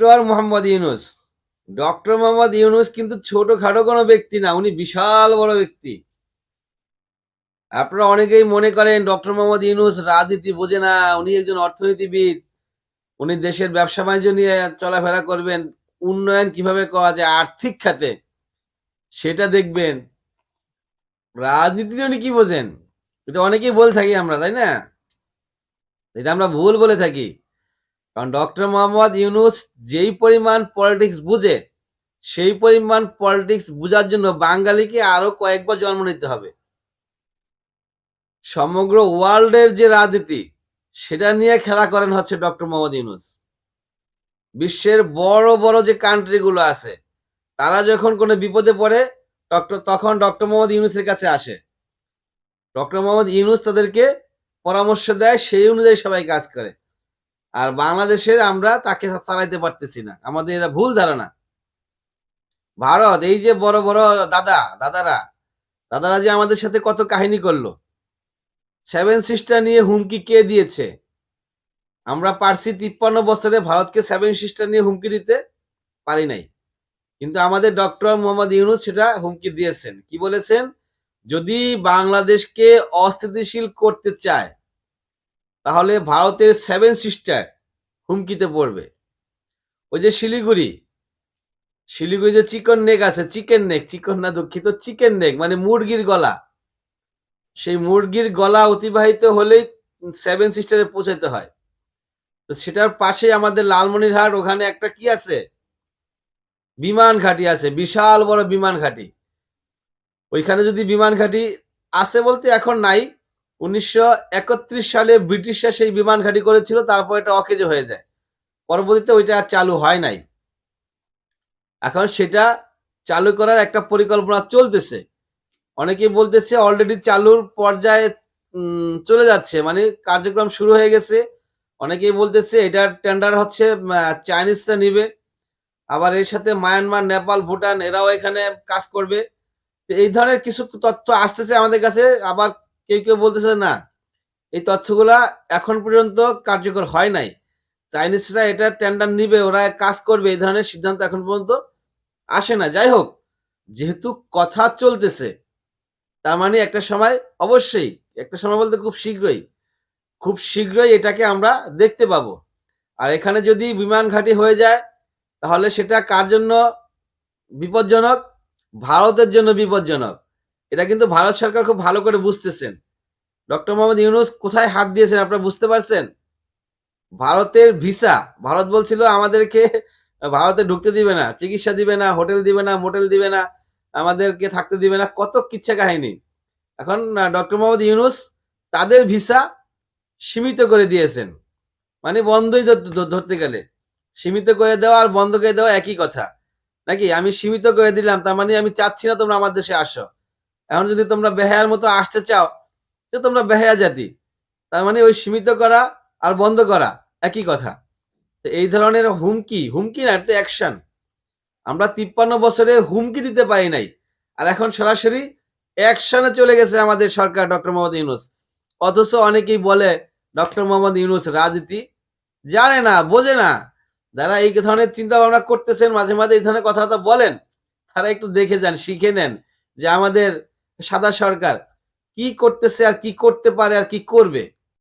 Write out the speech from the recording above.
Doctor Mohammad Yunus. Doctor Mohammad Yunus কিন্তু ছোটখাটো কোনো ব্যক্তি না, উনি বিশাল বড় ব্যক্তি। আপনারা অনেকেই মনে করেন ডক্টর মোহাম্মদ ইউনুস রাজনীতি বোঝে না, উনি একজন অর্থনীতিবিদ, উনি দেশের ব্যবসা বাণিজ্য নিয়ে চলাফেরা করবেন, উন্নয়ন কীভাবে করা যায়, আর্থিক খাতে। সেটা দেখবেন। রাজনীতিতে উনি কি বোঝেন? এটা অনেকেই বলে থাকি আমরা, তাই না? এটা আমরা ভুল বলে থাকি। কারণ ডক্টর মোহাম্মদ ইউনুস যেই পরিমাণ পলিটিক্স বুঝে, সেই পরিমাণ পলিটিক্স বুঝার জন্য বাঙালিকে আরও কয়েকবার জন্ম নিতে হবে। সমগ্র ওয়ার্ল্ডের যে রাজনীতি, সেটা নিয়ে খেলা করেন হচ্ছে ডক্টর মোহাম্মদ ইউনুস। বিশ্বের বড় বড় যে কান্ট্রিগুলো আছে, তারা যখন কোনো বিপদে পড়ে, ডক্টর, তখন ডক্টর মোহাম্মদ ইউনুসের কাছে আসে। ডক্টর মোহাম্মদ ইউনুস তাদেরকে পরামর্শ দেয়, সেই অনুযায়ী সবাই কাজ করে। আর বাংলাদেশের আমরা তাকে চালাইতে পারতেছি না। আমাদের এটা ভুল ধারণা। ভারত, এই যে বড় বড় দাদা, দাদারা দাদারা যে আমাদের সাথে কত কাহিনী করল। সেভেন সিস্টার নিয়ে হুমকি কে দিয়েছে? আমরা পারছি তিপ্পান্ন বছরে ভারতকে সেভেন সিস্টার নিয়ে হুমকি দিতে? পারি নাই। কিন্তু আমাদের ডক্টর মোহাম্মদ ইউনুস সেটা হুমকি দিয়েছেন। কি বলেছেন? যদি বাংলাদেশকে অস্থিতিশীল করতে চায় তাহলে ভারতের সেভেন সিস্টার হুমকিতে পড়বে। ওই যে শিলিগুড়ি শিলিগুড়ি যে চিকন নেক আছে চিকেন নেক চিকন না দুঃখিত চিকেন নেক মানে মুরগির গলা। সেই মুরগির গলা অতিবাহিত হলেই সেভেন সিস্টারে পৌঁছাতে হয়। তো সেটার পাশে আমাদের লালমনিরহাট, ওখানে একটা কি আছে? বিমান ঘাঁটি আছে, বিশাল বড় বিমান ঘাঁটি। ওইখানে যদি বিমান ঘাঁটি আছে বলতে এখন নাই উনিশশো একত্রিশ সালে ব্রিটিশরা সেই বিমান ঘাঁটি করেছিল তারপর এটা অকেজে হয়ে যায়। পরবর্তীতে ওইটা আর চালু হয় নাই। এখন সেটা চালু করার একটা পরিকল্পনা চলতেছে। অনেকেই বলতেছে অলরেডি চালুর পর্যায়ে চলে যাচ্ছে মানে কার্যক্রম শুরু হয়ে গেছে। অনেকেই বলতেছে এটার টেন্ডার হচ্ছে আহ, চাইনিজরা নিবে। আবার এর সাথে মায়ানমার নেপাল ভুটান এরাও এখানে কাজ করবে। এই ধরনের কিছু তথ্য আসতেছে আমাদের কাছে। আবার কেউ কেউ বলতেছে না, এই তথ্যগুলা এখন পর্যন্ত কার্যকর হয় নাই। চাইনিজরা এটা টেন্ডার নিবে, ওরা কাজ করবে, এই ধরনের সিদ্ধান্ত এখন পর্যন্ত আসে না। যাই হোক, যেহেতু কথা চলতেছে, তার মানে একটা সময় অবশ্যই, একটা সময় বলতে খুব শীঘ্রই খুব শীঘ্রই এটাকে আমরা দেখতে পাবো। আর এখানে যদি বিমান ঘাঁটি হয়ে যায়, তাহলে সেটা কার জন্য বিপজ্জনক? ভারতের জন্য বিপজ্জনক। এটা কিন্তু ভারত সরকার খুব ভালো করে বুঝতেছেন। ডক্টর মোহাম্মদ ইউনুস কোথায় হাত দিয়েছেন আপনারা বুঝতে পারছেন? ভারতের ভিসা, ভারত বলছিল আমাদেরকে, ভারতে ঢুকতে দিবে না, চিকিৎসা দিবে না, হোটেল দিবে না, মোটেল দিবে না, আমাদেরকে থাকতে দিবে না, কত কিচ্ছা কাহিনী। এখন ডক্টর মোহাম্মদ ইউনুস তাদের ভিসা সীমিত করে দিয়েছেন। মানে বন্ধই ধর- ধর- ধরতে গেলে। সীমিত করে দেওয়া আর বন্ধ করে দেওয়া একই কথা। নাকি? আমি সীমিত করে দিলাম, তার মানে আমি চাচ্ছি না তোমরা আমার দেশে আসো। এখন যদি তোমরা বেহায়ার মতো আসতে চাও তো তোমরা বেহায়া জাতি, তার মানে ওই সীমিত করা আর বন্ধ করা, একই কথা। তো এই ধরনের হুমকি হুমকি না, এটা অ্যাকশন আমরা তিপ্পান্ন বছরে হুমকি দিতে পারি নাই। আর এখন সরাসরি অ্যাকশনে চলে গেছে আমাদের সরকার ডক্টর মোহাম্মদ ইউনুস। অথচ অনেকেই বলে, ডক্টর মোহাম্মদ ইউনুস রাজনীতি জানে না, বোঝে না। যারা এই ধরনের চিন্তা ভাবনা করতেছেন, মাঝে মাঝে এই ধরনের কথাবার্তা বলেন, তারা একটু দেখে যান, শিখে নেন যে আমাদের সাদা সরকার। কি করতেছে আর কি করতে পারে আর কি করবে?